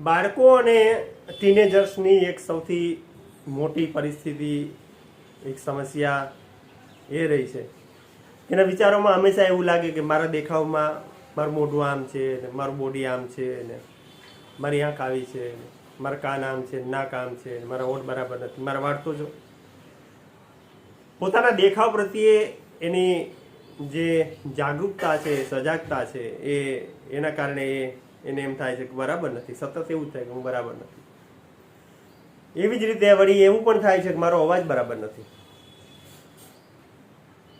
બાળકો અને ટીનેજર્સની એક સૌથી મોટી પરિસ્થિતિ, એક સમસ્યા એ રહી છે. એના વિચારોમાં હંમેશા એવું લાગે કે મારા દેખાવમાં મારું મોઢું આમ છે ને મારું બોડી આમ છે ને મારી આંખ આવી છે મારા કાન આમ છે નાક આમ છે મારા હોઠ બરાબર નથી. મારા વાળતો જો. પોતાના દેખાવ પ્રત્યે એની જે જાગૃતતા છે, સજાગતા છે એ એના કારણે એ એને એમ થાય છે કે બરાબર નથી. સતત એવું થાય કે હું બરાબર નથી. એવી જ રીતે વળી એવું પણ થાય છે કે મારો અવાજ બરાબર નથી.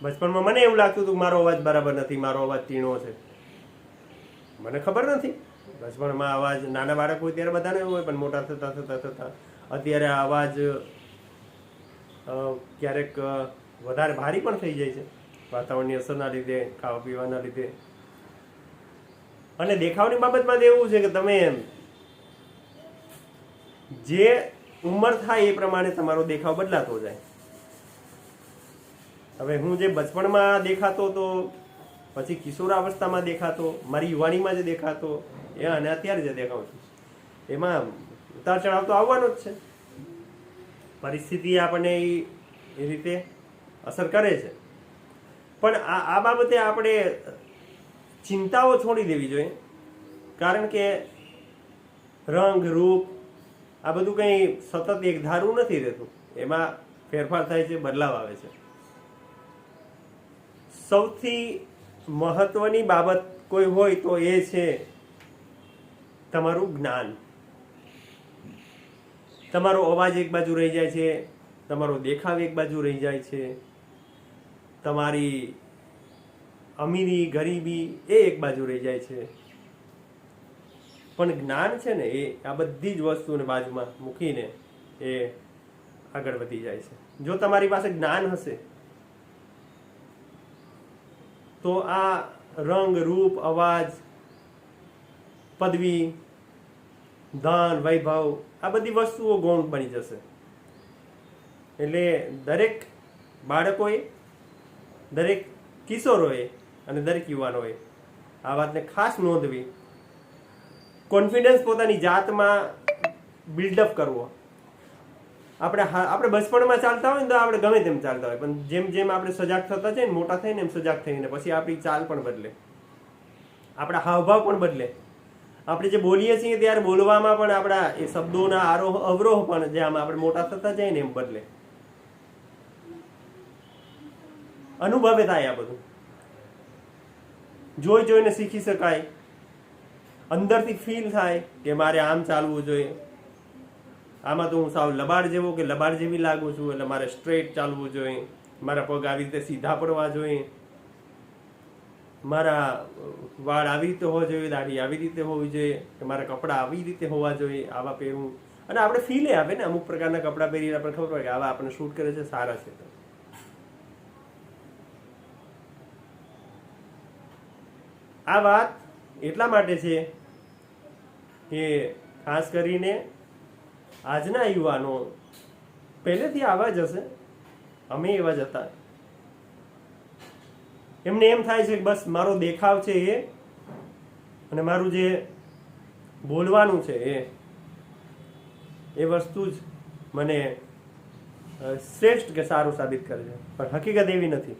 બચપણમાં મને એવું લાગતું હતું મારો અવાજ બરાબર નથી, મારો અવાજ તીણો છે. મને ખબર નથી. બચપણમાં અવાજ નાના બાળક હોય ત્યારે બધાને એવું હોય, પણ મોટા થતા થતા થતા અત્યારે અવાજ ક્યારેક વધારે ભારી પણ થઈ જાય છે. વાતાવરણની અસરના લીધે ખાવા પીવાના લીધે. અને દેખાવની બાબતમાં તો એવું છે કે તમે જે ઉંમર થાય એ પ્રમાણે તમારો દેખાવ બદલાતો જાય. હવે હું જે બચપણમાં દેખાતો તો, પછી કિશોરાવસ્થામાં દેખાતો, મારી યુવાનીમાં જે દેખાતો, એ અને અત્યારે જે દેખાઉં છું. એમાં ઉતાર ચઢાવ તો આવવાનો જ છે. પરિસ્થિતિ આપણને એ રીતે અસર કરે છે. પણ આ આ બાબતે આપણે ચિંતાઓ છોડી દેવી જોઈએ. કારણ કે રંગ, રૂપ, આ બધું કંઈ સતત એક ધારું નથી રહેતું. એમાં ફેરફાર થાય છે, બદલાવ આવે છે. સૌથી મહત્વની બાબત કોઈ હોય તો એ છે તમારું જ્ઞાન. તમારો અવાજ એક બાજુ રહી જાય છે, તમારો દેખાવ એક બાજુ રહી જાય છે, તમારી અમીરી, ગરીબી, એ એક બાજુ રહી જાય છે. પણ જ્ઞાન છે ને, એ આ બધી જ વસ્તુને બાજુમાં મૂકીને એ આગળ વધી જાય છે. જો તમારી પાસે જ્ઞાન હશે, તો આ રંગ, રૂપ, અવાજ, પદવી, ધન, વૈભવ, આ બધી વસ્તુઓ ગૌણ બની જશે. એટલે દરેક બાળકોએ, દરેક કિશોરોએ અને દરેક યુવાનોએ આ વાતને ખાસ નોંધવી. કોન્ફિડન્સ પોતાની જાતમાં બિલ્ડઅપ કરવો. આપણે આપણે બચપણમાં ચાલતા હોય ને તો આપણે ગમે તેમ ચાલતા હોય, પણ જેમ જેમ આપણે સજાગ થતા જઈએ ને, મોટા થઈને એમ સજાગ થઈને, પછી આપણી ચાલ પણ બદલે. આપણા હાવભાવ પણ બદલે. આપણે જે બોલીએ છીએ ત્યારે બોલવામાં પણ આપણા એ શબ્દોના આરોહ, અવરોહ પણ જે આમ આપણે મોટા થતા જાય ને એમ બદલે. અનુભવે થાય આ બધું. જોઈ જોઈને શીખી શકાય. અંદરથી ફીલ થાય કે મારે આમ ચાલવું જોઈએ. આમાં તો હું સાવ લબાડ જેવો કે લબાડ જેવી લાગુ છું, એટલે મારે સ્ટ્રેટ ચાલવું જોઈએ. મારા પગ આવી રીતે સીધા પડવા જોઈએ. મારા વાળ આવી રીતે હોવા જોઈએ, દાઢી આવી રીતે હોવી જોઈએ, કે મારા કપડાં આવી રીતે હોવા જોઈએ, આવા પહેરવું અને આપણે ફીલે આવે ને, અમુક પ્રકારના કપડાં પહેરીને આપણે ખબર પડે કે આવા આપણને શૂટ કરે છે, સારા છે. આ વાત એટલા માટે છે કે ખાસ કરીને આજના યુવાનો પહેલેથી આવા જ હશે, અમે એવા જ હતા. એમને એમ થાય છે કે બસ મારો દેખાવ છે એ અને મારું જે બોલવાનું છે એ એ વસ્તુ જ મને શ્રેષ્ઠ કે સારું સાબિત કરે છે. પણ હકીકત એવી નથી.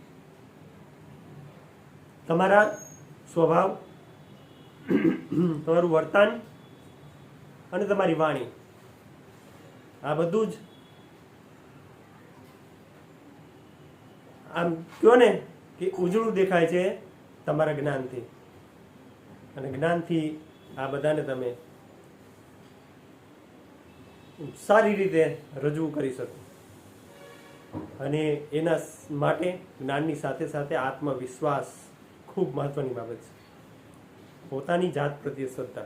તમારા સ્વભાવ, તમારું વર્તન અને તમારી વાણી. આ બધું જ આમ કહો ને કે ઉજળું દેખાય છે તમારા જ્ઞાનથી. અને જ્ઞાનથી આ બધાને તમે સારી રીતે રજૂ કરી શકો. અને એના માટે જ્ઞાનની સાથે સાથે આત્મવિશ્વાસ ખૂબ મહત્વની બાબત છે. પોતાની જાત પ્રત્યે શ્રદ્ધા.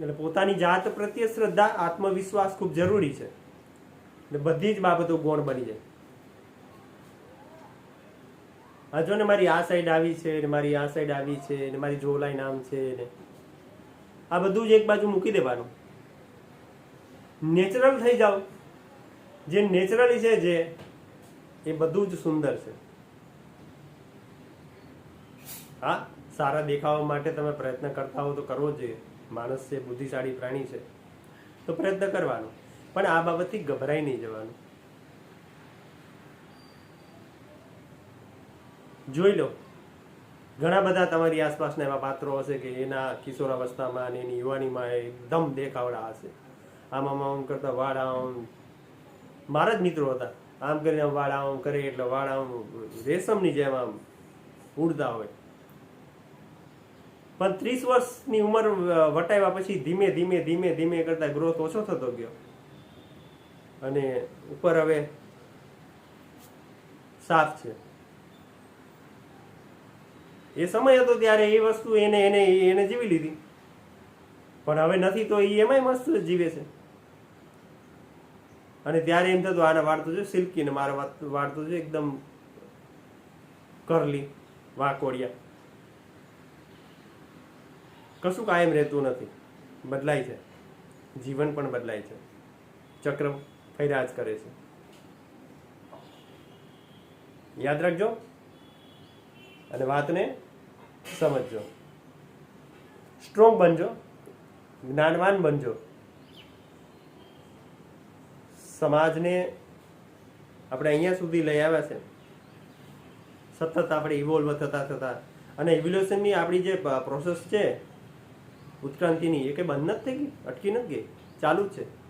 એટલે પોતાની જાત પ્રત્યે શ્રદ્ધા, આત્મવિશ્વાસ ખૂબ જરૂરી છે. એટલે બધી જ બાબતો ગૌણ બની જાય. આ જો ને મારી આ સાઈડ આવી છે, ને મારી આ સાઈડ આવી છે, ને મારી જોલાઈ નામ છે, ને આ બધું જ એક બાજુ મૂકી દેવાનું. નેચરલ થઈ જાઓ. જે નેચરલી છે, જે એ બધું જ સુંદર છે. હા, સારા દેખાવા માટે તમે પ્રયત્ન કરતા હો તો કરવો જોઈએ. માણસ છે, બુદ્ધિશાળી પ્રાણી છે. તો પ્રયત્ન કરવાનો. પણ આ બાબતથી ગભરાઈ નહીં જવાનું. જોઈ લો. ઘણા બધા તમારી આસપાસના એવા પાત્રો હશે કે એના કિશોરાવસ્થામાં અને એની યુવાનીમાં એકદમ દેખાવડા હશે. આમ આમ આમ કરતા વાળ આમ મારા જ મિત્રો હતા. આમ કરીને વાળ આમ કરે એટલે વાળ આમ રેશમની જેમ આમ ઉડતા હોય. પણ ત્રીસ વર્ષની ઉંમર વટાવ્યા પછી ધીમે ધીમે ધીમે ધીમે કરતા ગ્રોથ ઓછો થતો ગયો. અને ઉપર હવે સાફ છે. એ સમય હતો ત્યારે એ વસ્તુ એને એને એને જીવી લીધી. પણ હવે નથી તો એ એમાંય મસ્ત જીવે છે. અને ત્યારે એમ થતું, આના વાળતું છે સિલ્કીને સિલ્કી વાળતું મારા વાત વાળ તો એકદમ કરલી વાકોડિયા. કશું કાયમ રહેતું નથી. બદલાય છે. જીવન પણ બદલાય છે. ચક્ર ફર્યા જ કરે છે. યાદ રાખજો અને વાતને સમજજો. સ્ટ્રોંગ બનજો. જ્ઞાનવાન બનજો. સમાજને આપણે અહીંયા સુધી લઈ આવ્યા છે. સતત આપણે ઇવોલ્વ થતા થતા. અને ઇવોલ્યુશનની આપણી જે પ્રોસેસ છે ઉત્ક્રાંતિની, એ કંઈ બંધ નથી થઈ ગઈ? અટકી નથી ગઈ? ચાલુ જ છે.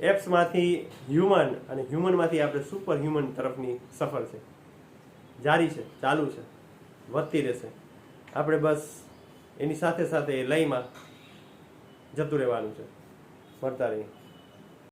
એપ્સમાંથી હ્યુમન અને હ્યુમનમાંથી આપણે સુપર હ્યુમન તરફની સફર છે. જારી છે, ચાલુ છે, વધતી રહેશે. આપણે બસ એની સાથે સાથે લયમાં જતું રહેવાનું છે. મળતા રહીએ.